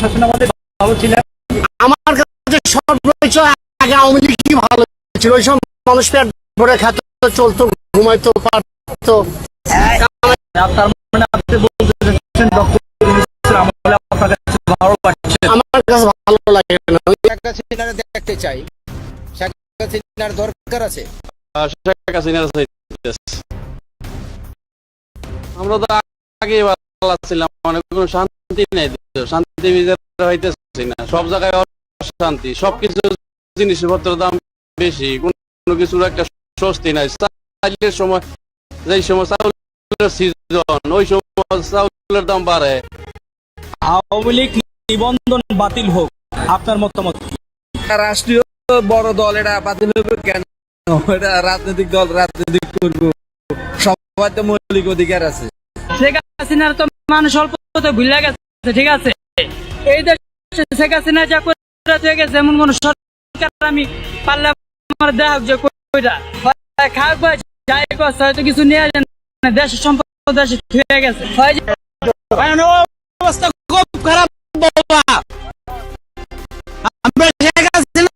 শাসন আমাদের ভালো ছিলেন আমার কাছে সর্বোচ্চ আগে আওয়ামী লীগই ভালো ছিল? ওই সব মানুষ পেট ভরে খেত চলতো ঘুমাইতো পারতো। তার মানে আপনি বলতে চাচ্ছেন ডক্টর ইউনূসের কাছে ভালো লাগছে? আমার কাছে ভালো লাগে না। ওই শেখ হাসিনারে দেখতে চাই। শেখ হাসিনার দরকার আছে। শেখ হাসিনার চাইতেছে। আমরা তো আগে ভালো ছিলাম মানে কোনো শান্তি নেই শান্তি হইতেছি না। সব জায়গায় অশান্তি। সবকিছু জিনিসপত্র দাম বেশি। কোনো কিছুর একটা স্বস্তি নাই। চাইলের সময় যেই সময় চাউলের সিজন ওই সময় চাউলের দাম বাড়ে। আওয়ামী লীগ নিবন্ধন বাতিল হোক। আপনার মতামত রাষ্ট্রীয় বড় দল এটা বাতিল হবে কেন? এটা রাজনৈতিক দল রাজনৈতিক করব সবাই তো মৌলিক অধিকার আছে। শেখ হাসিনার তো মানুষ অল্পতে ভুলে গেছে ঠিক আছে? এই দেশে শেখ হাসিনা যা করে গেছে এমন কোন সরকার আমি পারলে আমার দেখ যে কইরা। খাক বা যাই করছে হয়তো কিছু নিয়ে যান দেশের সম্পদ দেশে থুয়ে গেছে। অবস্থা খুব খারাপ বাবা। আমরা শেখ হাসিনা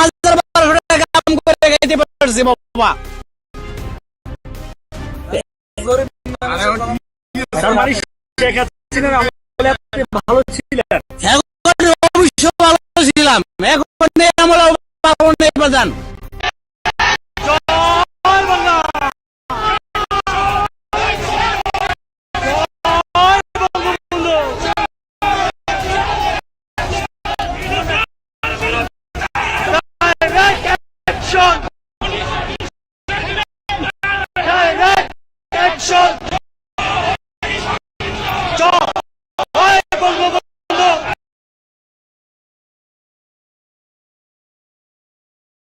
হাজার বারোশো টাকা কাম করে খাইতে পারছি বাবা। তার মানে আমলে আপনি